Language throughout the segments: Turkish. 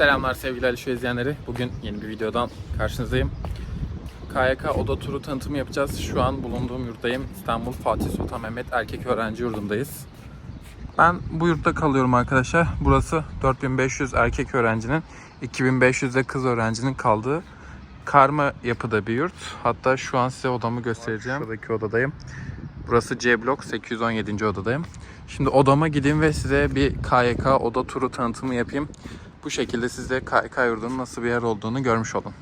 Selamlar sevgili Alişo izleyenleri. Bugün yeni bir videodan karşınızdayım. KYK oda turu tanıtımı yapacağız. Şu an bulunduğum yurttayım. İstanbul Fatih Sultan Mehmet Erkek Öğrenci Yurdundayız. Ben bu yurtta kalıyorum arkadaşlar. Burası 4500 erkek öğrencinin, 2500 de kız öğrencinin kaldığı karma yapıda bir yurt. Hatta şu an size odamı göstereceğim. Şuradaki odadayım. Burası C blok 817. odadayım. Şimdi odama gideyim ve size bir KYK oda turu tanıtımı yapayım. Bu şekilde siz de KYK yurdunun nasıl bir yer olduğunu görmüş olun.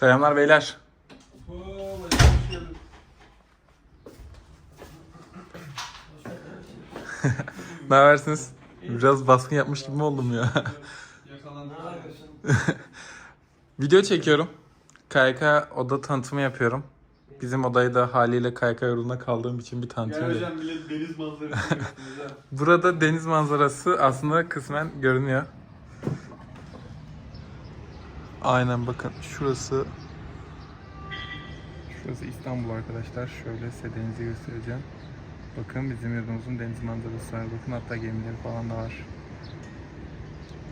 Selamlar beyler. ne habersiniz? Biraz baskın yapmış gibi mi oldum ya? Video çekiyorum. KYK oda tanıtımı yapıyorum. Bizim odayı da haliyle KYK yurdunda kaldığım için bir tanıtım Gel hocam bile deniz manzarası. Burada deniz manzarası aslında kısmen görünüyor. Aynen bakın şurası Şurası İstanbul arkadaşlar. Şöyle size denizi göstereceğim. Bakın bizim yurdumuzun deniz manzarası var. Bakın hatta gemileri falan da var.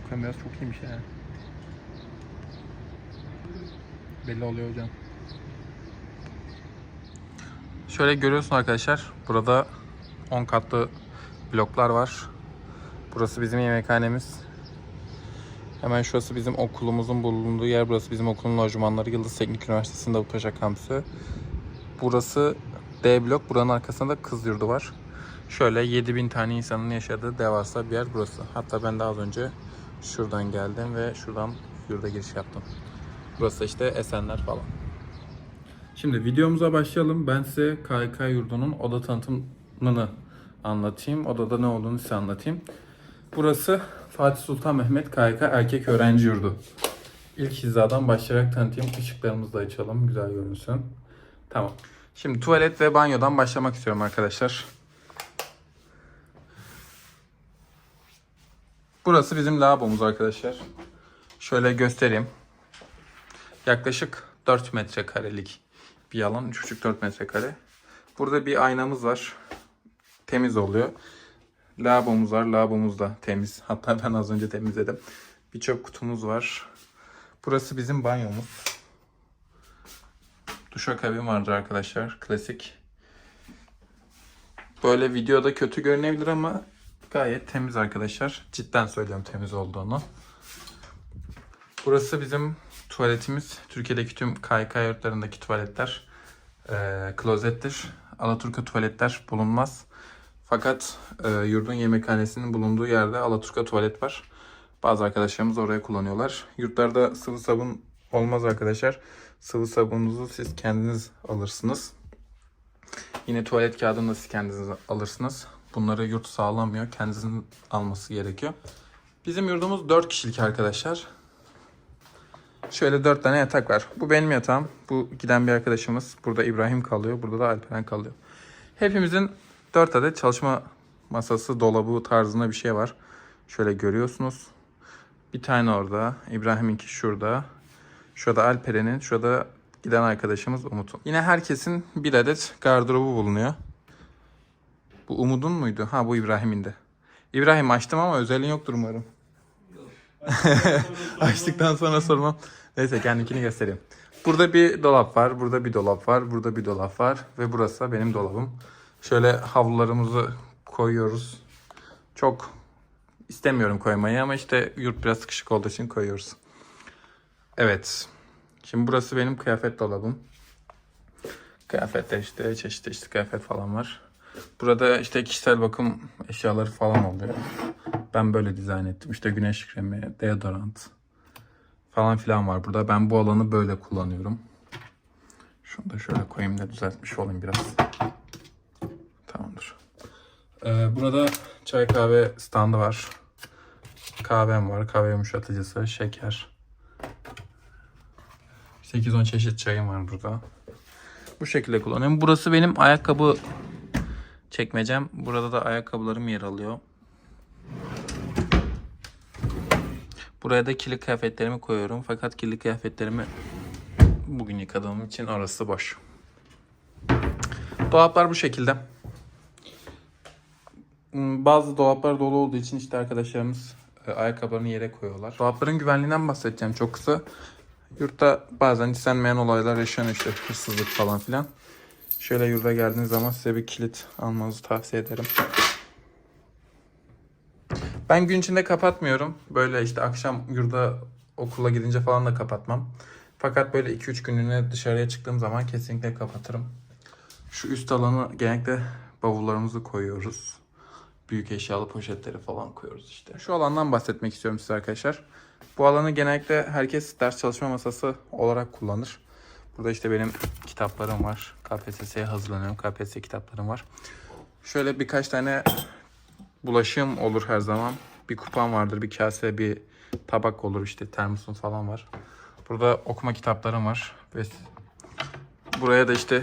Bu kamerası çok iyiymiş ya. Belli oluyor hocam. Şöyle görüyorsun arkadaşlar. Burada 10 katlı bloklar var. Burası bizim yemekhanemiz. Hemen şurası bizim okulumuzun bulunduğu yer. Burası bizim okulun lojmanları. Yıldız Teknik Üniversitesi'nin Davutpaşa kampüsü. Burası D blok. Buranın arkasında da kız yurdu var. Şöyle 7000 tane insanın yaşadığı devasa bir yer burası. Hatta ben de az önce şuradan geldim ve şuradan yurda giriş yaptım. Burası işte Esenler falan. Şimdi videomuza başlayalım. Ben size KYK yurdunun oda tanıtımını anlatayım. Odada ne olduğunu size anlatayım. Burası Fatih Sultan Mehmet KYK Erkek Öğrenci Yurdu. İlk hizadan başlayarak tanıtayım. Işıklarımızı da açalım. Güzel görünsün. Tamam. Şimdi tuvalet ve banyodan başlamak istiyorum arkadaşlar. Burası bizim lavabomuz arkadaşlar. Şöyle göstereyim. Yaklaşık 4 metrekarelik bir alan. 3,5-4 metrekare. Burada bir aynamız var. Temiz oluyor. Lavabomuz var. Lavabomuz da temiz. Hatta ben az önce temizledim. Bir çöp kutumuz var. Burası bizim banyomuz. Duşakabin vardır arkadaşlar. Klasik. Böyle videoda kötü görünebilir ama gayet temiz arkadaşlar. Cidden söylüyorum temiz olduğunu. Burası bizim tuvaletimiz. Türkiye'deki tüm KYK yurtlarındaki tuvaletler e, klozettir. Alaturka tuvaletler bulunmaz. Fakat e, yurdun yemekhanesinin bulunduğu yerde Alaturka tuvalet var. Bazı arkadaşlarımız oraya kullanıyorlar. Yurtlarda sıvı sabun olmaz arkadaşlar. Sıvı sabununuzu siz kendiniz alırsınız. Yine tuvalet kağıdını da siz kendiniz alırsınız. Bunları yurt sağlamıyor. Kendinizin alması gerekiyor. Bizim yurdumuz 4 kişilik arkadaşlar. Şöyle 4 tane yatak var. Bu benim yatağım. Bu giden bir arkadaşımız. Burada İbrahim kalıyor. Burada da Alperen kalıyor. Hepimizin 4 adet çalışma masası, dolabı tarzında bir şey var. Şöyle görüyorsunuz. Bir tane orada. İbrahim'inki şurada. Şurada Alperen'in. Şurada giden arkadaşımız Umut'un. Yine herkesin bir adet gardırobu bulunuyor. Bu Umut'un muydu? Ha bu İbrahim'in de. İbrahim açtım ama özelliğin yoktur umarım. Açtıktan sonra sormam. Neyse kendikini göstereyim. Burada bir dolap var, burada bir dolap var, burada bir dolap var ve burası da benim dolabım. Şöyle havlularımızı koyuyoruz. Çok istemiyorum koymayı ama işte yurt biraz sıkışık olduğu için koyuyoruz. Evet. Şimdi burası benim kıyafet dolabım. Kıyafetler işte çeşitli çeşitli kıyafet falan var. Burada işte kişisel bakım eşyaları falan oluyor. Ben böyle dizayn ettim. İşte güneş kremi, deodorant falan filan var burada. Ben bu alanı böyle kullanıyorum. Şunu da şöyle koyayım da düzeltmiş olayım biraz. Ee, burada çay kahve standı var. Kahvem var. Kahve yumuşatıcısı, şeker. 8-10 çeşit çayım var burada. Bu şekilde kullanıyorum. Burası benim ayakkabı çekmecem. Burada da ayakkabılarım yer alıyor. Buraya da kirli kıyafetlerimi koyuyorum. Fakat kirli kıyafetlerimi bugün yıkadığım için orası boş. Dolaplar bu şekilde. Hmm, Bazı dolaplar dolu olduğu için işte arkadaşlarımız e, ayakkabılarını yere koyuyorlar. Dolapların güvenliğinden bahsedeceğim çok kısa. Yurtta bazen istenmeyen olaylar yaşanıyor işte hırsızlık falan filan. Şöyle yurda geldiğiniz zaman size bir kilit almanızı tavsiye ederim. Ben gün içinde kapatmıyorum. Böyle işte akşam yurda okula gidince falan da kapatmam. Fakat böyle 2-3 günlüğüne dışarıya çıktığım zaman kesinlikle kapatırım. Şu üst alanı genellikle bavullarımızı koyuyoruz. Büyük eşyalı poşetleri falan koyuyoruz işte. Şu alandan bahsetmek istiyorum size arkadaşlar. Bu alanı genellikle herkes ders çalışma masası olarak kullanır. Burada işte benim kitaplarım var. KPSS'ye hazırlanıyorum. KPSS kitaplarım var. Şöyle birkaç tane bulaşığım olur her zaman. Bir kupam vardır, bir kase, bir tabak olur işte termosum falan var. Burada okuma kitaplarım var ve buraya da işte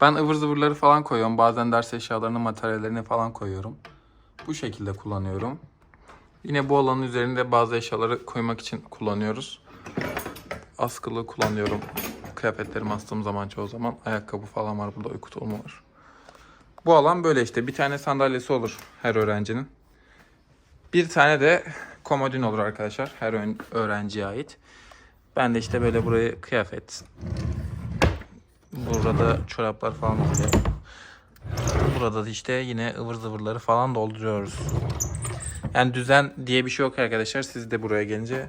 ben ıvır zıvırları falan koyuyorum. Bazen ders eşyalarını, materyallerini falan koyuyorum. Bu şekilde kullanıyorum. Yine bu alanın üzerinde bazı eşyaları koymak için kullanıyoruz. Askılı kullanıyorum. Kıyafetlerimi astığım zaman çoğu zaman. Ayakkabı falan var. Burada uyku tulumu var. Bu alan böyle işte. Bir tane sandalyesi olur her öğrencinin. Bir tane de komodin olur arkadaşlar. Her öğrenciye ait. Ben de işte böyle burayı kıyafet. Burada çoraplar falan oluyor. Burada da işte yine ıvır zıvırları falan dolduruyoruz. Yani düzen diye bir şey yok arkadaşlar. Siz de buraya gelince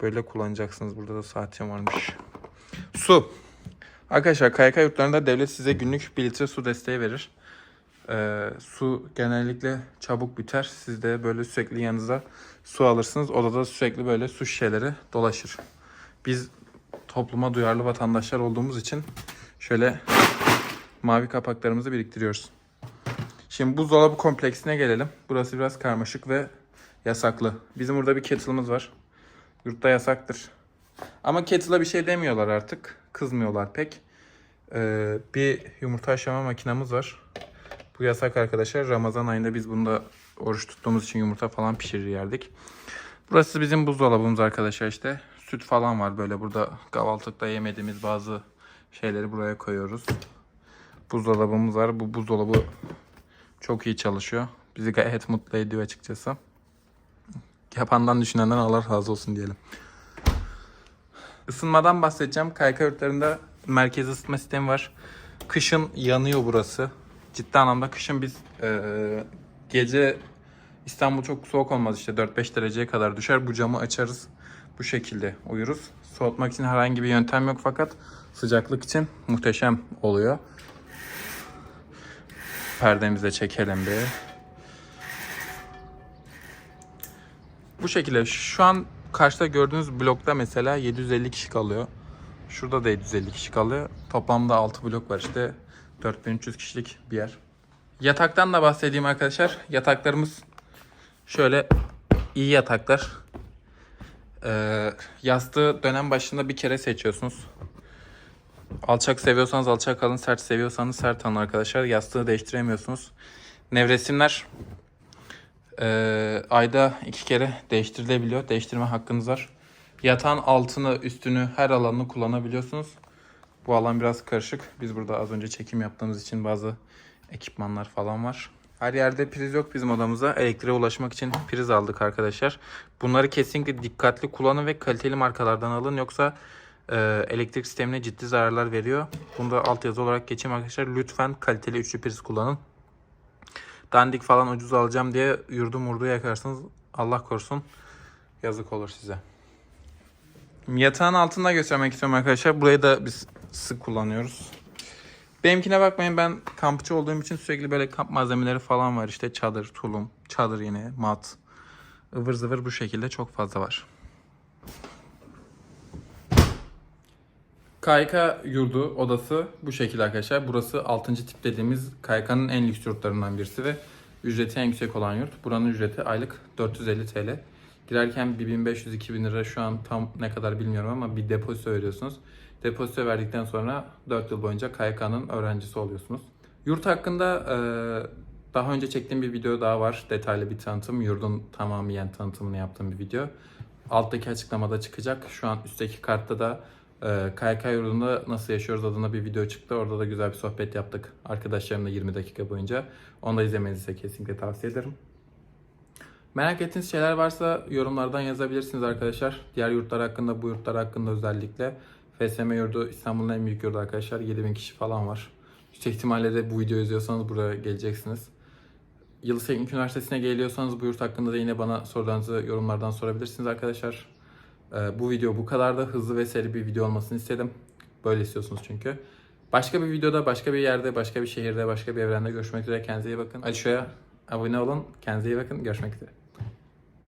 böyle kullanacaksınız. Burada da saatim varmış. Su. Arkadaşlar KYK yurtlarında devlet size günlük 1 litre su desteği verir. Ee, su genellikle çabuk biter. Siz de böyle sürekli yanınıza su alırsınız. Odada sürekli böyle su şişeleri dolaşır. Biz topluma duyarlı vatandaşlar olduğumuz için şöyle mavi kapaklarımızı biriktiriyoruz. Şimdi buzdolabı kompleksine gelelim. Burası biraz karmaşık ve yasaklı. Bizim burada bir kettle'ımız var. Yurtta yasaktır. Ama kettle'a bir şey demiyorlar artık. Kızmıyorlar pek. Ee, bir yumurta haşlama makinamız var. Bu yasak arkadaşlar. Ramazan ayında biz bunda oruç tuttuğumuz için yumurta falan pişirir yerdik. Burası bizim buzdolabımız arkadaşlar işte. Süt falan var böyle burada kahvaltıda yemediğimiz bazı şeyleri buraya koyuyoruz. Buzdolabımız var. Bu buzdolabı çok iyi çalışıyor. Bizi gayet mutlu ediyor açıkçası. Yapandan düşünenden Allah razı olsun diyelim. Isınmadan bahsedeceğim. Kayka yurtlarında merkez ısıtma sistemi var. Kışın yanıyor burası. Ciddi anlamda kışın biz eee, gece İstanbul çok soğuk olmaz işte 4-5 dereceye kadar düşer. Bu camı açarız. Bu şekilde uyuruz. Soğutmak için herhangi bir yöntem yok fakat sıcaklık için muhteşem oluyor. Perdemizi de çekelim bir. Bu şekilde şu an karşıda gördüğünüz blokta mesela 750 kişi kalıyor. Şurada da 750 kişi kalıyor. Toplamda 6 blok var işte 4300 kişilik bir yer. Yataktan da bahsedeyim arkadaşlar. Yataklarımız şöyle iyi yataklar. Ee, yastığı dönem başında bir kere seçiyorsunuz. Alçak seviyorsanız alçak alın, sert seviyorsanız sert alın arkadaşlar. Yastığı değiştiremiyorsunuz. Nevresimler ee, ayda iki kere değiştirilebiliyor. Değiştirme hakkınız var. Yatağın altını, üstünü, her alanını kullanabiliyorsunuz. Bu alan biraz karışık. Biz burada az önce çekim yaptığımız için bazı ekipmanlar falan var. Her yerde priz yok bizim odamıza. Elektriğe ulaşmak için priz aldık arkadaşlar. Bunları kesinlikle dikkatli kullanın ve kaliteli markalardan alın. Yoksa e, elektrik sistemine ciddi zararlar veriyor. Bunu da altyazı olarak geçeyim arkadaşlar. Lütfen kaliteli üçlü priz kullanın. dandik falan ucuz alacağım diye yurdu murdu yakarsınız. Allah korusun. Yazık olur size. Yatağın altında göstermek istiyorum arkadaşlar. Burayı da biz sık kullanıyoruz. Benimkine bakmayın ben kampçı olduğum için sürekli böyle kamp malzemeleri falan var. İşte çadır, tulum, çadır yine, mat, ıvır zıvır bu şekilde çok fazla var. KYK yurdu odası bu şekilde arkadaşlar. Burası 6. tip dediğimiz KYK'nın en lüks yurtlarından birisi ve ücreti en yüksek olan yurt. Buranın ücreti aylık 450 TL. Girerken bir 1500-2000 lira şu an tam ne kadar bilmiyorum ama bir depozito veriyorsunuz. Depozito verdikten sonra 4 yıl boyunca KYK'nın öğrencisi oluyorsunuz. Yurt hakkında e, daha önce çektiğim bir video daha var. Detaylı bir tanıtım. Yurdun tamamen tanıtımını yaptığım bir video. Alttaki açıklamada çıkacak. Şu an üstteki kartta da e, KYK yurdunda nasıl yaşıyoruz adına bir video çıktı. Orada da güzel bir sohbet yaptık arkadaşlarımla 20 dakika boyunca. Onu da izlemenizi kesinlikle tavsiye ederim. Merak ettiğiniz şeyler varsa yorumlardan yazabilirsiniz arkadaşlar. Diğer yurtlar hakkında, bu yurtlar hakkında özellikle. FSM yurdu İstanbul'un en büyük yurdu arkadaşlar. 7000 kişi falan var. Yüksek ihtimalle de bu videoyu izliyorsanız buraya geleceksiniz. Yıldız Teknik Üniversitesi'ne geliyorsanız bu yurt hakkında da yine bana sorularınızı yorumlardan sorabilirsiniz arkadaşlar. Ee, bu video bu kadar da hızlı ve seri bir video olmasını istedim. Böyle istiyorsunuz çünkü. Başka bir videoda, başka bir yerde, başka bir şehirde, başka bir evrende görüşmek üzere. Kendinize iyi bakın. Hadi şuraya abone olun. Kendinize iyi bakın. Görüşmek üzere.